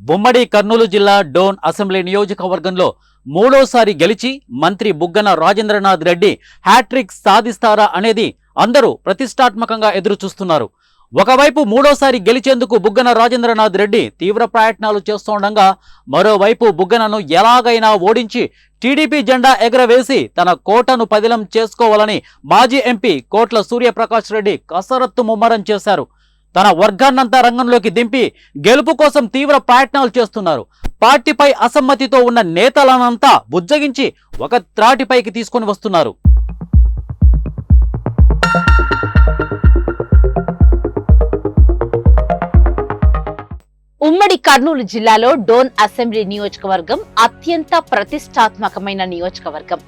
ఉమ్మడి కర్నూలు జిల్లా డోన్ అసెంబ్లీ నియోజకవర్గంలో మూడోసారి గెలిచి మంత్రి బుగ్గన రాజేంద్రనాథ్ రెడ్డి హ్యాట్రిక్ సాధిస్తారా అనేది అందరూ ప్రతిష్టాత్మకంగా ఎదురుచూస్తున్నారు. ఒకవైపు మూడోసారి గెలిచేందుకు బుగ్గన రాజేంద్రనాథ్ రెడ్డి తీవ్ర ప్రయత్నాలు చేస్తుండగా మరోవైపు బుగ్గనను ఎలాగైనా ఓడించి టీడీపీ జెండా ఎగరవేసి తన కోటను పదిలం చేసుకోవాలని మాజీ ఎంపీ కోట్ల సూర్యప్రకాష్ రెడ్డి కసరత్తు ముమ్మరం చేశారు. తన వర్గాన్నంతా రంగంలోకి దింపి గెలుపు కోసం తీవ్ర ప్రయత్నాలు చేస్తున్నారు. పార్టీపై అసమ్మతితో ఉన్న నేతలనంతా బుజ్జగించి ఒక త్రాటిపైకి తీసుకొని వస్తున్నారు. ఉమ్మడి కర్నూలు జిల్లాలో డోన్ అసెంబ్లీ నియోజకవర్గం అత్యంత ప్రతిష్టాత్మకమైన నియోజకవర్గం.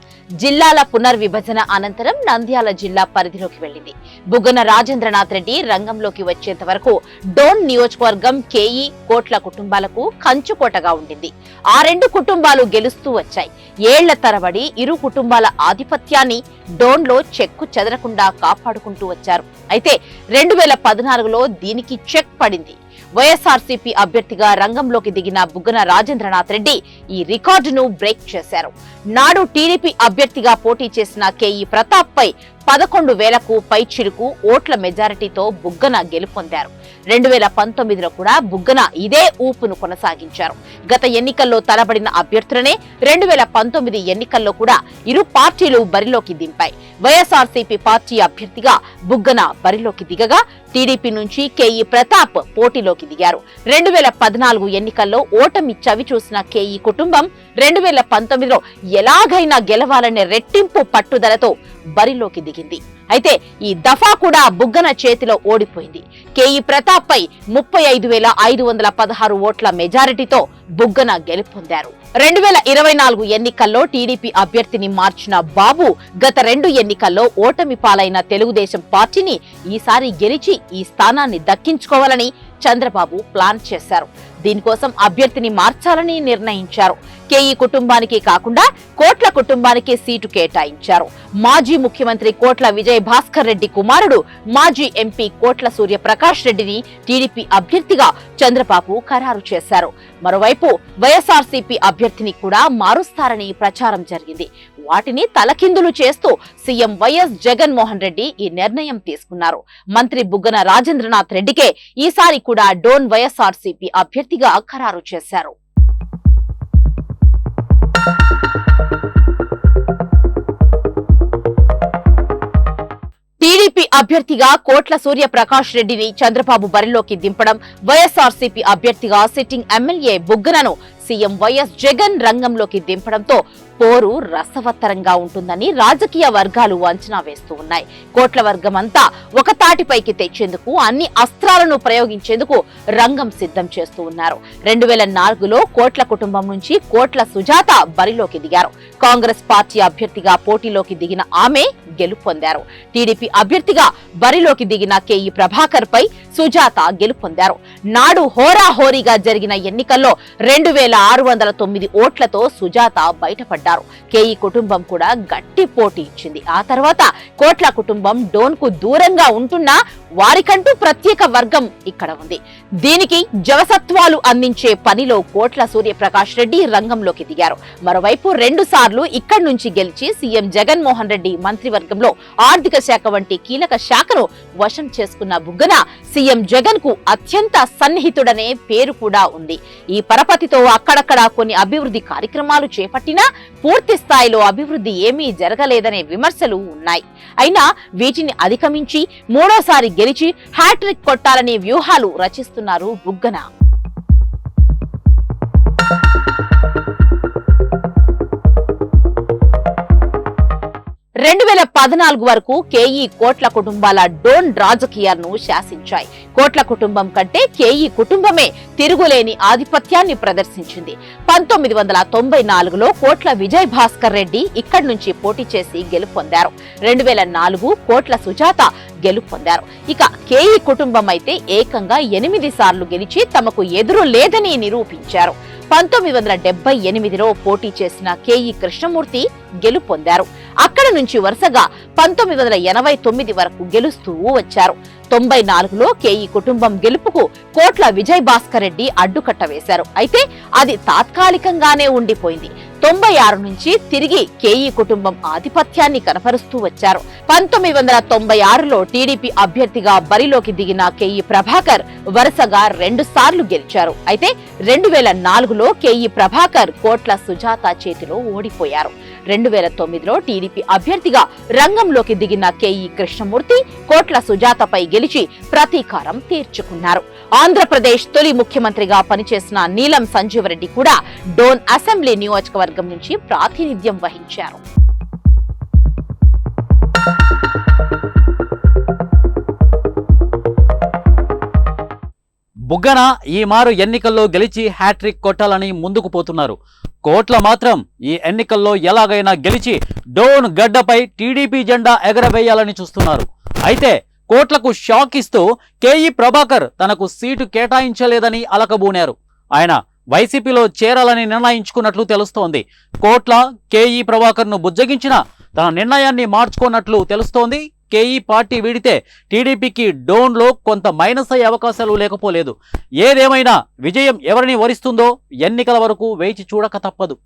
జిల్లాల పునర్విభజన అనంతరం నంద్యాల జిల్లా పరిధిలోకి వెళ్ళింది బుగ్గన రాజేంద్రనాథ్ రెడ్డి రంగంలోకి వచ్చేంత వరకు డోన్ నియోజకవర్గం కేఈ కోట్ల కుటుంబాలకు కంచుకోటగా ఉండింది. ఆ రెండు కుటుంబాలు గెలుస్తూ వచ్చాయి. ఏళ్ళ తరబడి ఇరు కుటుంబాల ఆధిపత్యాన్ని డోన్లో చెక్కు చెదరకుండా కాపాడుకుంటూ వచ్చారు. అయితే రెండు వేల పద్నాలుగులో దీనికి చెక్ పడింది. వైఎస్ఆర్సీపీ అభ్యర్థిగా రంగంలోకి దిగిన బుగ్గన రాజేంద్రనాథ్ రెడ్డి ఈ రికార్డును బ్రేక్ చేశారు. నాడు టీడీపీ అభ్యర్థిగా పోటీ చేసిన కేఈ ప్రతాప్ పై పదకొండు వేలకు పైచిలుకు ఓట్ల మెజారిటీతో బుగ్గన గెలుపొందారు రెండు వేల పంతొమ్మిదిలో కూడా బుగ్గన ఇదే ఊపును కొనసాగించారు. గత ఎన్నికల్లో తలబడిన అభ్యర్థులనే రెండు వేల పంతొమ్మిది ఎన్నికల్లో కూడా ఇరు పార్టీలు బరిలోకి దింపాయి. వైఎస్ఆర్సీపీ పార్టీ అభ్యర్థిగా బుగ్గన బరిలోకి దిగగా టీడీపీ నుంచి కేఈ ప్రతాప్ పోటీలోకి దిగారు. రెండు వేల పద్నాలుగు ఎన్నికల్లో ఓటమి చవి చూసిన కేఈ కుటుంబం రెండు వేల పంతొమ్మిదిలో ఎలాగైనా గెలవాలనే రెట్టింపు పట్టుదలతో బరిలోకి దిగారు జరిగింది. అయితే ఈ దఫా కూడా బుగ్గన చేతిలో ఓడిపోయింది. కేఈ ప్రతాప్ పై ముప్పై ఐదు వేల ఐదు వందల పదహారు ఓట్ల మెజారిటీతో బుగ్గన గెలుపొందారు. రెండు వేల ఇరవై నాలుగు ఎన్నికల్లో టీడీపీ అభ్యర్థిని మార్చిన బాబు గత రెండు ఎన్నికల్లో ఓటమి పాలైన తెలుగుదేశం పార్టీని ఈసారి గెలిచి ఈ స్థానాన్ని దక్కించుకోవాలని చంద్రబాబు ప్లాన్ చేశారు. దీనికోసం అభ్యర్థిని మార్చాలని నిర్ణయించారు. కేఈ కుటుంబానికి కాకుండా కోట్ల కుటుంబానికి సీటు కేటాయించారు. మాజీ ముఖ్యమంత్రి కోట్ల విజయ్ భాస్కర్ రెడ్డి కుమారుడు మాజీ ఎంపీ కోట్ల సూర్యప్రకాష్ రెడ్డిని టీడీపీ అభ్యర్థిగా చంద్రబాబు ఖరారు చేశారు. మరోవైపు వైఎస్ఆర్సీపీ అభ్యర్థిని కూడా మారుస్తారని ప్రచారం జరిగింది. వాటిని తలకిందులు చేస్తూ సీఎం వైఎస్ జగన్మోహన్ రెడ్డి ఈ నిర్ణయం తీసుకున్నారు. మంత్రి బుగ్గన రాజేంద్రనాథ్ రెడ్డికే ఈసారి కూడా డోన్ వైఎస్ఆర్సీపీ అభ్యర్థిగా ఖరారు చేశారు. టీడీపీ అభ్యర్థిగా కోట్ల సూర్యప్రకాష్ రెడ్డిని చంద్రబాబు బరిలోకి దింపడం వైఎస్ఆర్సీపీ అభ్యర్థిగా సిట్టింగ్ ఎమ్మెల్యే బుగ్గనను సీఎం వైఎస్ జగన్ రంగంలోకి దింపడంతో పోరు రసవత్తరంగా ఉంటుందని రాజకీయ వర్గాలు అంచనా వేస్తూ ఉన్నాయి. కోట్ల వర్గం అంతా ఒక తాటిపైకి తెచ్చేందుకు అన్ని అస్త్రాలను ప్రయోగించేందుకు రంగం సిద్ధం చేస్తూ ఉన్నారు. రెండు వేల నాలుగులో కోట్ల కుటుంబం నుంచి కోట్ల సుజాత బరిలోకి దిగారు. కాంగ్రెస్ పార్టీ అభ్యర్థిగా పోటీలోకి దిగిన ఆమె గెలుపొందారు టీడీపీ అభ్యర్థిగా బరిలోకి దిగిన కేఈ ప్రభాకర్ పై సుజాత గెలుపొందారు నాడు హోరాహోరీగా జరిగిన ఎన్నికల్లో రెండు వేల ఆరు వందల తొమ్మిది ఓట్లతో సుజాత బయటపడ్డారు. కేఈ కుటుంబం కూడా గట్టి పోటీ ఇచ్చింది. ఆ తర్వాత కోట్ల కుటుంబం డోన్కు దూరంగా ఉంటున్నా వారికంటూ ప్రత్యేక వర్గం ఇక్కడ ఉంది. దీనికి జవసత్వాలు అందించే పనిలో కోట్ల సూర్యప్రకాష్ రెడ్డి రంగంలోకి దిగారు. మరోవైపు రెండు సార్లు ఇక్కడి నుంచి గెలిచి సీఎం జగన్మోహన్ రెడ్డి మంత్రివర్గంలో ఆర్థిక శాఖ వంటి కీలక శాఖను వశం చేసుకున్న బుగ్గన సీఎం జగన్కు అత్యంత సన్నిహితుడనే పేరు కూడా ఉంది. ఈ పరపతితో అక్కడక్కడ కొన్ని అభివృద్ధి కార్యక్రమాలు చేపట్టినా పూర్తి స్థాయిలో అభివృద్ధి ఏమీ జరగలేదనే విమర్శలు ఉన్నాయి. అయినా వీటిని అధిగమించి మూడోసారి గెలిచి హ్యాట్రిక్ కొట్టాలనే వ్యూహాలు రచిస్తున్నారు బుగ్గన. రెండు వేల పద్నాలుగు వరకు కేఈ కోట్ల కుటుంబాల డోన్ రాజకీయాలను శాసించాయి. కోట్ల కుటుంబం కంటే కేఈ కుటుంబమే తిరుగులేని ఆధిపత్యాన్ని ప్రదర్శించింది. పంతొమ్మిది వందల తొంభై నాలుగులో కోట్ల విజయ్ భాస్కర్ రెడ్డి ఇక్కడి నుంచి పోటీ చేసి గెలుపొందారు రెండు వేల నాలుగు కోట్ల సుజాత గెలుపొందారు ఇక కేఈ కుటుంబం అయితే ఏకంగా ఎనిమిది సార్లు గెలిచి తమకు ఎదురు లేదని నిరూపించారు. పంతొమ్మిది వందల డెబ్బై ఎనిమిదిలో పోటీ చేసిన కేఈ కృష్ణమూర్తి గెలుపొందారు అక్కడ నుంచి వరుసగా పంతొమ్మిది వందల ఎనభై తొమ్మిది వరకు గెలుస్తూ వచ్చారు. తొంభై నాలుగులో కేఈ కుటుంబం గెలుపుకు కోట్ల విజయ్ భాస్కర్ రెడ్డి అడ్డుకట్ట వేశారు. అయితే అది తాత్కాలికంగానే ఉండిపోయింది. తొంభై ఆరు నుంచి తిరిగి కేఈ కుటుంబం ఆధిపత్యాన్ని కనపరుస్తూ వచ్చారు. పంతొమ్మిది వందల తొంభై ఆరులో టీడీపీ అభ్యర్థిగా బరిలోకి దిగిన కేఈ ప్రభాకర్ వరుసగా రెండు సార్లు గెలిచారు. అయితే రెండు వేల నాలుగులో కేఈ ప్రభాకర్ కోట్ల సుజాత చేతిలో ఓడిపోయారు. రెండు వేల తొమ్మిదిలో టీడీపీ అభ్యర్థిగా రంగంలోకి దిగిన కేఈ కృష్ణమూర్తి కోట్ల సుజాతపై గెలిచి ప్రతీకారం తీర్చుకున్నారు. ఆంధ్రప్రదేశ్ తొలి ముఖ్యమంత్రిగా పనిచేసిన నీలం సంజీవరెడ్డి కూడా డోన్ అసెంబ్లీ నియోజకవర్గం నుంచి ప్రాతినిధ్యం వహించారు. బుగ్గన ఈ మారు ఎన్నికల్లో గెలిచి హ్యాట్రిక్ కొట్టాలని ముందుకు పోతున్నారు. కోట్ల మాత్రం ఈ ఎన్నికల్లో ఎలాగైనా గెలిచి డోన్ గడ్డపై టీడీపీ జెండా ఎగరవేయాలని చూస్తున్నారు. అయితే కోట్లకు షాక్ ఇస్తూ కేఈ ప్రభాకర్ తనకు సీటు కేటాయించలేదని అలకబూనారు. ఆయన వైసీపీలో చేరాలని నిర్ణయించుకున్నట్లు తెలుస్తోంది. కోట్ల కేఈ ప్రభాకర్ను బుజ్జగించిన తన నిర్ణయాన్ని మార్చుకున్నట్లు తెలుస్తోంది. కేఈ పార్టీ వీడితే టీడీపీకి డోన్లో కొంత మైనస్ అయ్యే అవకాశాలు లేకపోలేదు. ఏదేమైనా విజయం ఎవరిని వరిస్తుందో ఎన్నికల వరకు వేచి చూడక తప్పదు.